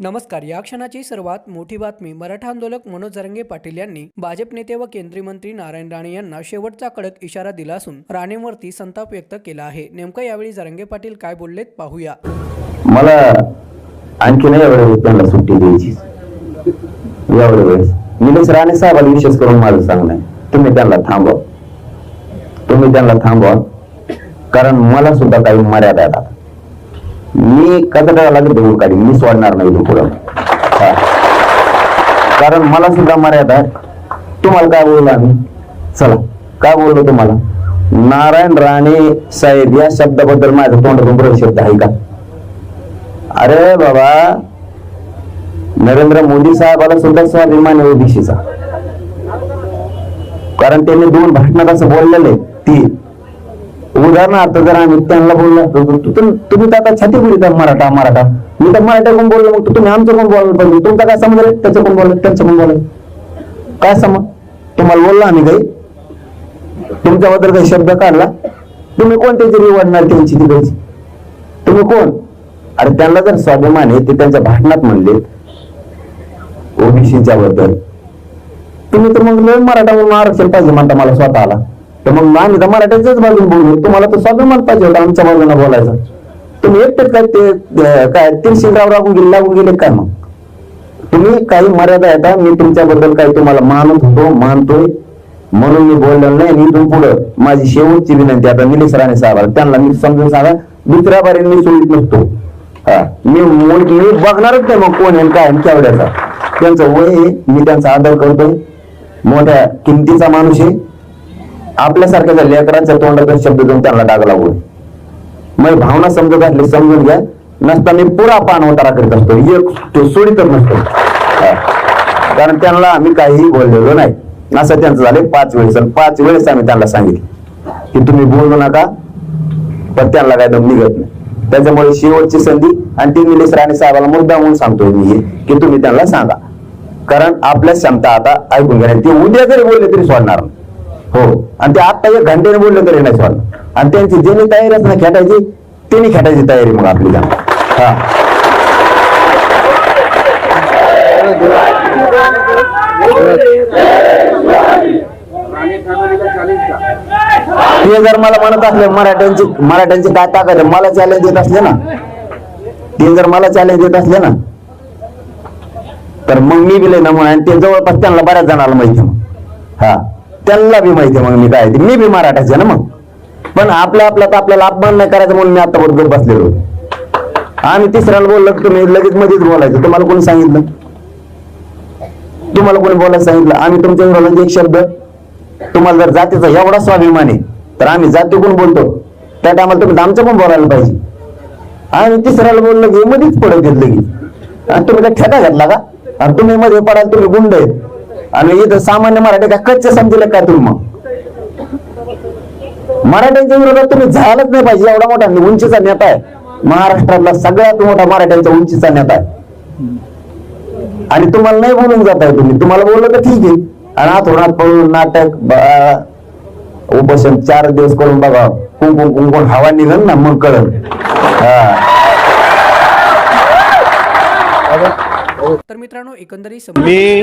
नमस्कार या क्षणाची सर्वात मोठी बातमी मराठा आंदोलक मनोज जरंगे पाटील यांनी भाजप नेते व केंद्रीय मंत्री नारायण राणे यांना शेवटचा कडक इशारा दिला असून राणेंवरती संताप व्यक्त केला आहे. नेमकं यावेळी जरंगे पाटील काय बोललेत पाहूया. मला आणखी नाही त्यांना सुट्टी द्यायची एवढ्या वेळेस निलेश राणे साहेबाला विशेष करून माझं सांगणं आहे. तुम्ही त्यांना थांबवा. तुम्ही त्यांना थांबवा. कारण मला सुद्धा काही मर्यादा मी कचऱ्याला लागत देऊन मी सोडणार नाही पुढं. कारण मला सुद्धा मर्यादा आहे तुम्हाला काय बोललो आम्ही? चला. काय बोललो तुम्हाला? नारायण राणे साहेब या शब्दाबद्दल माझ्या तोंडातून प्रवेश शब्द आहे का? अरे बाबा नरेंद्र मोदी साहेबाला सुद्धा स्वाभिमान आहे ओबीसीचा कारण त्यांनी दोन भाषणात असं बोललेले ती उदाहरणार्थ जर आम्ही त्यांना बोललो असतो, तुम्ही तर आता छाती बोलित मराठा मराठा. मी तर मराठा कोण बोललो? मग तुम्ही आमचं कोण बोलायला पाहिजे तुमचा काय समज त्याचं कोण बोलत त्यांचं कोण बोलत काय समज? तुम्हाला बोललो आम्ही काही? तुमच्याबद्दल काही शब्द काढला? तुम्ही कोणत्या तरी निवडणार त्यांची तिकडची? तुम्ही कोण? अरे त्यांना जर स्वाभिमान आहे ते त्यांच्या भाषणात म्हणले ओबीसीच्या बद्दल. तुम्ही तर मग मराठा म्हणून आरक्षण पाहिजे म्हणता मला स्वतःला. तर मग आम्ही तर मराठ्याच्याच बाजून बोलू तुम्हाला तर स्वाभिमान पाहिजे होता आमच्या बाजूला बोलायचं. तुम्ही एकटेच काय ते काय तीनशेराव लागून गेले लागून गेले काय मग? तुम्ही काही मर्यादा येतात मी तुमच्याबद्दल काही तुम्हाला मानत होतो मानतोय. म्हणून मी बोललो नाही आणि इथून पुढं माझी शेवटची विनंती आता निलेश राणे साहेबांना त्यांना मी समजून सांगा दुसऱ्या बारीने मी सोडित नसतो. हा? मी मी बघणारच नाही मग कोण आहे काय केवढ्याचा. त्यांचं वय आहे मी त्यांचा आदर करतोय. मोठ्या किमतीचा माणूस आहे. आपल्यासारख्या लेकरांच्या तोंडातून शब्द देऊन त्यांना डाग लागू मग भावना समजत असली समजून घ्या. नसताना पुरा पान उतारा करीत असतो. एक तो सोडीतच नसतो. कारण त्यांना आम्ही काहीही बोललेलो नाही. असं त्यांचं झालं पाच वेळेस. पाच वेळेस आम्ही त्यांना सांगितलं की तुम्ही बोलू नका पण त्यांना काय दम निघत नाही. त्याच्यामुळे शेवटची संधी आणि ती निलेश राणे साहेबाला मुद्दा म्हणून सांगतोय मी हे, की तुम्ही त्यांना सांगा. कारण आपल्या क्षमता आता ऐकून घ्या. ते उद्या जरी बोलले तरी सोडणार नाही. हो. आणि ते आता एक घंटेने बोललं तरी नाही सोडणार आणि त्यांची ज्यांनी तयारी असं ना खेटायची त्यांनी खेटायची तयारी मग आपली हा. ते जर मला म्हणत असले मराठ्यांची मराठ्यांची काय ताकद आहे? मला चॅलेंज देत असले ना. ते जर मला चॅलेंज देत असले ना तर मग मी बी ना नमुना आणि ते जवळपास त्यांना बऱ्याच जणांना माहिती हा. त्यांना बी माहिती आहे मग मी काय ते. मी बी मराठाचे आहे ना मग. पण आपल्या आपल्यात आपल्याला अपमान नाही करायचं म्हणून मी आता बरोबर बसलेलो आम्ही आणि तिसऱ्याला बोललो की तुम्ही लगेच मध्येच बोलायचं. तुम्हाला कोणी सांगितलं? तुम्हाला कोणी बोलायला सांगितलं? आम्ही तुमच्या विरोधात एक शब्द तुम्हाला जर जातीचा एवढा स्वाभिमान आहे तर आम्ही जाती कोण बोलतो. त्या टायमाला तुम्ही आमचं पण बोलायला पाहिजे. आणि तिसऱ्याला बोललं की मध्येच पडत घेतलं की आणि तुम्ही काय ठेका घातला का? आणि तुम्ही मध्ये पडाल तुम्ही गुंड आहेत. आणि इथं सामान्य मराठी काय कच्चे समजले काय तुम्ही मग? मराठ्यांच्या विरोधात तुम्ही झालंच नाही पाहिजे एवढा मोठा उंचीचा नेता आहे. महाराष्ट्रातला सगळ्यात मोठा मराठ्यांचा उंचीचा नेता आहे. आणि तुम्हाला नाही बोलून जात आहे तुम्ही. तुम्हाला बोललं तर ठीक आहे. आणि आथोडात पळून नाटक उपोषण चार दिवस करून बघा. कुंकुम कुंकुम हवा निघल ना मग कळल हा. तर मित्रांनो एकंदरीत मी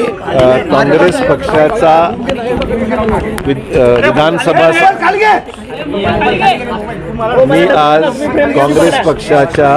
काँग्रेस पक्षाचा विधानसभा मी आज काँग्रेस पक्षाच्या